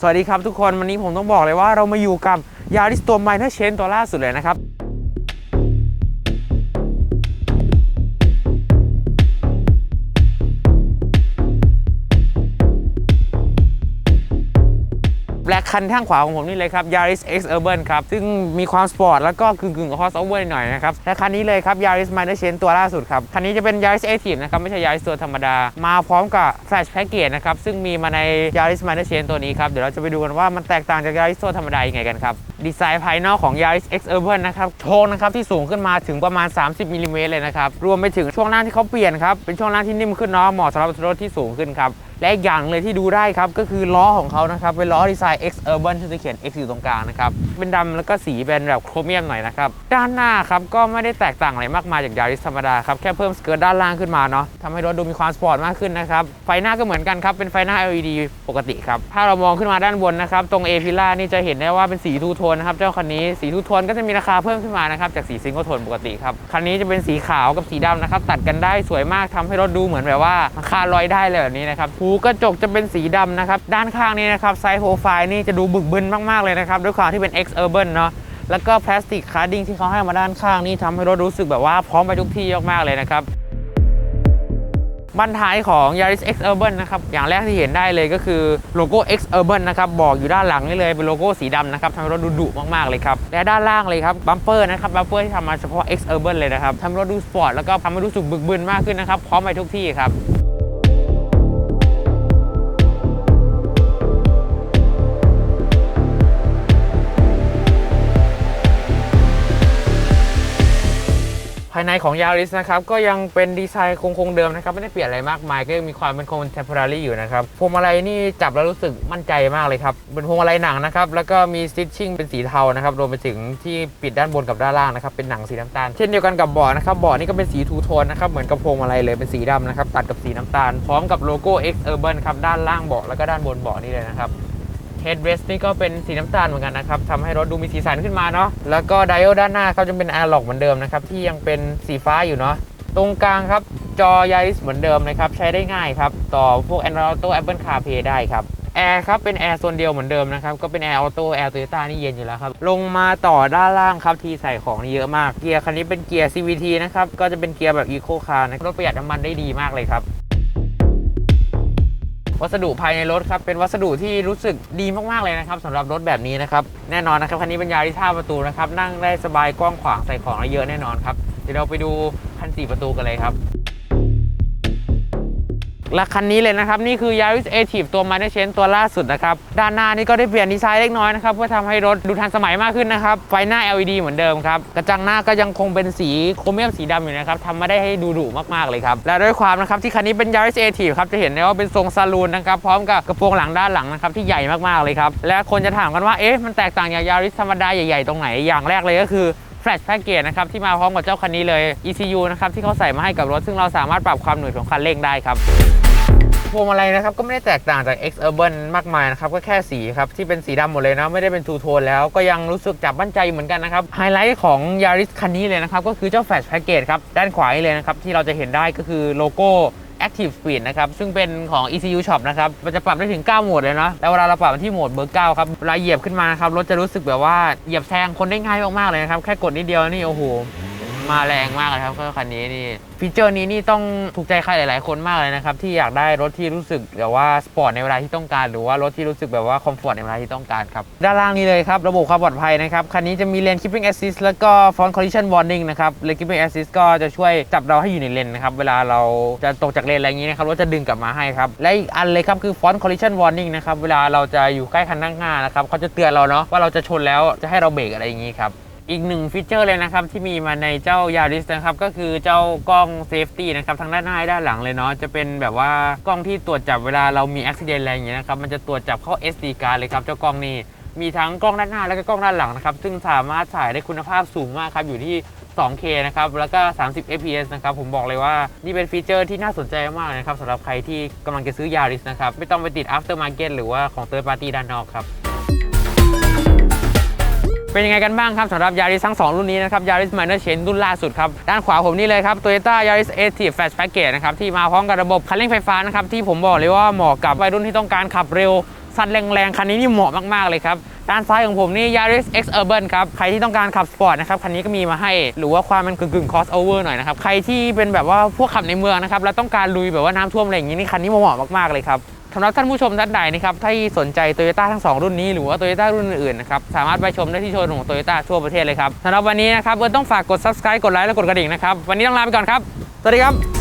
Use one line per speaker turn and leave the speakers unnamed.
สวัสดีครับทุกคนวันนี้ผมต้องบอกเลยว่าเรามาอยู่กับยาริสตัวใหม่ท่าเชนตัวล่าสุดเลยนะครับ และคันข้างขวาของผมนี่เลยครับ Yaris X Urban ครับ ซึ่งมีความสปอร์ตแล้วก็กึ่งกึ่งๆ crossover หน่อยนะครับ และคันนี้เลยครับ Yaris Minor Change ตัวล่าสุดครับ คันนี้จะเป็น Yaris Active นะครับ ไม่ใช่ Yaris ตัวธรรมดา มาพร้อมกับ Flash Package นะครับ ซึ่งมีมาใน Yaris Minor Change ตัวนี้ครับ เดี๋ยวเราจะไปดูกันว่ามันแตกต่างจาก Yaris ตัวธรรมดายังไงกันครับดีไซน์ภายนอกของ Yaris X Urban นะครับโชงนะครับที่สูงขึ้นมาถึงประมาณ 30มิลลิเมตรเลยนะครับ รวมไปถึงช่วงล่างที่เขาเปลี่ยนครับ เป็นช่วงล่างที่นิ่มขึ้นเนาะเหมาะสำหรับรถที่สูงขึ้นครับ และอีกอย่างเลยที่ดูได้ครับ ก็คือล้อของเขานะครับ เป็นล้อดีไซน์ X Urban ที่จะเขียน X อยู่ตรงกลางนะครับ เป็นดำแล้วก็สีเป็นแบบโครเมียมหน่อยนะครับ ด้านหน้าครับก็ไม่ได้แตกต่างอะไรมากมายจากยาริสธรรมดาครับแค่เพิ่มสเกิร์ตด้านล่างขึ้นมาเนาะทำให้รถดูมีความสปอร์ตมากขึ้นนะครับไฟหน้าก็เหมือนกันครับเป็นไฟหน้า LED ปกติครับถ้าเรามองขึ้นมาด้านบนนะครับตรง A พิล่านี่จะเห็นได้ว่าเป็นสีทูโทนนะครับเจ้าคันนี้สีทูโทนก็จะมีราคาเพิ่มขึ้นมานะครับจากสีซิงเกิลโทนปกติครับคันนี้จะเป็นสีขาวกับสีดำนะครับตัดกันได้สวยมากทำให้รถดูเหมือนแบบว่าคาลอยได้เลยแบบนี้นะครับหูกระจกจะเป็นสีดำนะครับด้านข้างนี้นะครับไซส์โปรไฟล์นี่จะดูบึกบึนมากๆเลยนะครับด้วยความที่เป็น X Urban เนาะแล้วก็พลาสติกคาร์ดิ้งที่เขาให้มาด้านข้างนี่ทำให้รถรู้สึกแบบว่าพร้อมไปทุกที่มากๆเลยนะครับ บันท้ายของ Yaris X Urban นะครับ อย่างแรกที่เห็นได้เลยก็คือโลโก้ X Urban นะครับ บอกอยู่ด้านหลังนี่เลยเป็นโลโก้สีดำนะครับทำให้รถดูดุมากๆเลยครับ และด้านล่างเลยครับ บัมเปอร์นะครับ บัมเปอร์ที่ทำมาเฉพาะ X Urban เลยนะครับทำให้รถดูสปอร์ตแล้วก็ทำให้รู้สึกบึกบึนมากขึ้นนะครับ พร้อมไปทุกที่ครับายในของ Yaris นะครับก็ยังเป็นดีไซน์คงๆเดิมนะครับไม่ได้เปลี่ยนอะไรมากมายก็ยังมีความเป็น contemporary อยู่นะครับพวงมาลัยนี่จับแล้วรู้สึกมั่นใจมากเลยครับเป็นพวงมาลัยหนังนะครับแล้วก็มี stitching เป็นสีเทานะครับรวมไปถึงที่ปิดด้านบนกับด้านล่างนะครับเป็นหนังสีน้ำตาลเช่นเดียวกันกับเบาะนะครับเบาะนี่ก็เป็นสีทูโทนนะครับเหมือนกับพวงมาลัยเลยเป็นสีดำนะครับตัดกับสีน้ำตาล พร้อมกับโลโก้ X Urban ครับด้านล่างเบาะแล้วก็ด้านบนเบาะนี่เลยนะครับ Headrest นี่ก็เป็นสีน้ำตาลเหมือนกันนะครับทำให้รถดูมีสีสันขึ้นมาเนาะแล้วก็ไดโอด้านหน้าเขาจะเป็นแอะล็อกเหมือนเดิมนะครับที่ยังเป็นสีฟ้าอยู่เนาะตรงกลางครับจอ Yaris เหมือนเดิมนะครับใช้ได้ง่ายครับต่อพวก Android Auto Apple CarPlay ได้ครับแอร์ครับเป็นแอร์โซนเดียวเหมือนเดิมนะครับก็เป็นแอร์ออโต้แอร์โตโยต้านี่เย็นอยู่แล้วครับลงมาต่อด้านล่างครับที่ใส่ของนี่เยอะมากเกียร์คันนี้เป็นเกียร์ CVT นะครับก็จะเป็นเกียร์แบบ Eco Car นะรถประหยัดน้ำมันได้ดีมากเลยครับ วัสดุภายในรถครับเป็นวัสดุที่รู้สึกดีมากๆเลยนะครับสำหรับรถแบบนี้นะครับแน่นอนนะครับคันนี้เป็นยาริท่าประตูนะครับนั่งได้สบายกว้างขวางใส่ของได้เยอะแน่นอนครับเดี๋ยวเราไปดูคันสี่ประตูกันเลยครับ และคันนี้เลยนะครับ นี่คือ Yaris Active ตัว Minor Change ตัวล่าสุดนะครับ ด้านหน้านี่ก็ได้เปลี่ยนดีไซน์เล็กน้อยนะครับ เพื่อทำให้รถดูทันสมัยมากขึ้นนะครับ ไฟหน้า LED เหมือนเดิมครับ กระจังหน้าก็ยังคงเป็นสีโครเมียมสีดำอยู่นะครับทำมาได้ให้ดูดุมากๆเลยครับ และด้วยความนะครับที่คันนี้เป็น Yaris Active ครับจะเห็นได้ว่าเป็นทรงซาลูนนะครับพร้อมกับกระโปรงหลังด้านหลังนะครับที่ใหญ่มากๆเลยครับและคนจะถามกันว่าเอ๊ะมันแตกต่างจาก Yaris ธรรมดาใหญ่ๆตรงไหนอย่างแรกเลยก็คือ Flash Package นะครับที่มาพร้อมกับเจ้าคันนี้เลย ECU นะครับที่เขาใส่มาให้กับรถ ซึ่งเราสามารถปรับความหน่วงของคันเร่งได้ครับพวงมาลัยนะครับก็ไม่ได้แตกต่างจาก X Urban มากมายนะครับก็แค่สีครับที่เป็นสีดำหมดเลยนะไม่ได้เป็นทูโทนแล้วก็ยังรู้สึกจับมั่นใจเหมือนกันนะครับไฮไลท์ของ Yaris คันนี้เลยนะครับก็คือเจ้า Flash Package ครับด้านขวาเลยนะครับที่เราจะเห็นได้ก็คือโลโก้ Active Speed นะครับซึ่งเป็นของ ECU Shop นะครับมันจะปรับได้ถึง 9 โหมดเลยเนาะแล้วเวลาเราปรับที่โหมดเบอร์9ครับเวลาเหยียบขึ้นมานะครับรถจะรู้สึกแบบว่าเหยียบแซงคนได้ง่ายมากๆเลยนะครับแค่กดนิดเดียวนี่โอ้โห มาแรงมากเลยครับก็คันนี้นี่ฟีเจอร์นี้นี่ต้องถูกใจใครหลาย ๆ คนมากเลยนะครับที่อยากได้รถที่รู้สึกแบบว่าสปอร์ตในเวลาที่ต้องการ หรือว่ารถที่รู้สึกแบบว่าคอมฟอร์ตในเวลาที่ต้องการครับด้านล่างนี้เลยครับระบบความปลอดภัยนะครับคันนี้จะมีเลน keeping assist แล้วก็ front collision warning นะครับเลน keeping assist ก็จะช่วยจับเราให้อยู่ในเลนนะครับเวลาเราจะตกจากเลนอะไรอย่างนี้นะครับรถจะดึงกลับมาให้ครับและอีกอันเลยครับคือ front collision warning นะครับเวลาเราจะอยู่ใกล้คันข้างหน้านะครับเขาจะเตือนเราเนาะว่าเราจะชนแล้วจะให้เราเบรกอะไรอย่างนี้ครับ อีกหนึ่งฟีเจอร์เลยนะครับที่มีมาในเจ้า Yaris นะครับก็คือเจ้ากล้อง Safety นะครับทั้งด้านหน้าด้านหลังเลยเนาะจะเป็นแบบว่ากล้องที่ตรวจจับเวลาเรามีอุบิเหตุอะไรอย่างเงี้ยนะครับมันจะตรวจจับเข้า SD card เลยครับเจ้ากล้องนี้มีทั้งกล้องด้านหน้าและก็กล้องด้านหลังนะครับซึ่งสามารถถ่ายได้คุณภาพสูงมากครับอยู่ที่ 2K นะครับแล้วก็ 30 fps นะครับผมบอกเลยว่านี่เป็นฟีเจอร์ที่น่าสนใจมากนะครับสำหรับใครที่กำลังจะซื้อ Yaris นะครับไม่ต้องไปติด aftermarket หรือว่าของ third party ด้านนอกครับ เป็นยังไงกันบ้างครับสำหรับ Yaris ทั้ง 2 รุ่นนี้นะครับ Yaris Minor Change รุ่นล่าสุดครับด้านขวาผมนี่เลยครับ Toyota Yaris Active Fast Package นะครับที่มาพร้อมกับระบบคันเร่งไฟฟ้านะครับที่ผมบอกเลยว่าเหมาะกับวัยรุ่นที่ต้องการขับเร็วซัดแรงๆคันนี้นี่เหมาะมากๆเลยครับด้านซ้ายของผมนี่ Yaris X Urban ครับ ใครที่ต้องการขับสปอร์ตนะครับ คันนี้ก็มีมาให้ หรือว่าความเป็นกึ่งๆ crossover หน่อยนะครับ ใครที่เป็นแบบว่าพวกขับในเมืองนะครับ แล้วต้องการลุยแบบว่าน้ำท่วมอะไรอย่างนี้นี่คันนี้เหมาะมากๆเลยครับ สำหรับท่านผู้ชมท่านใดนะครับที่สนใจ Toyota ทั้ง 2 รุ่นนี้หรือว่า Toyota รุ่นอื่นๆนะครับสามารถไปชมได้ที่โชว์รูมของ Toyota ทั่วประเทศเลยครับสำหรับวันนี้นะครับเอิร์ต้องฝากกด subscribe กดไลค์และกดกระดิ่งนะครับวันนี้ต้องลาไปก่อนครับสวัสดีครับ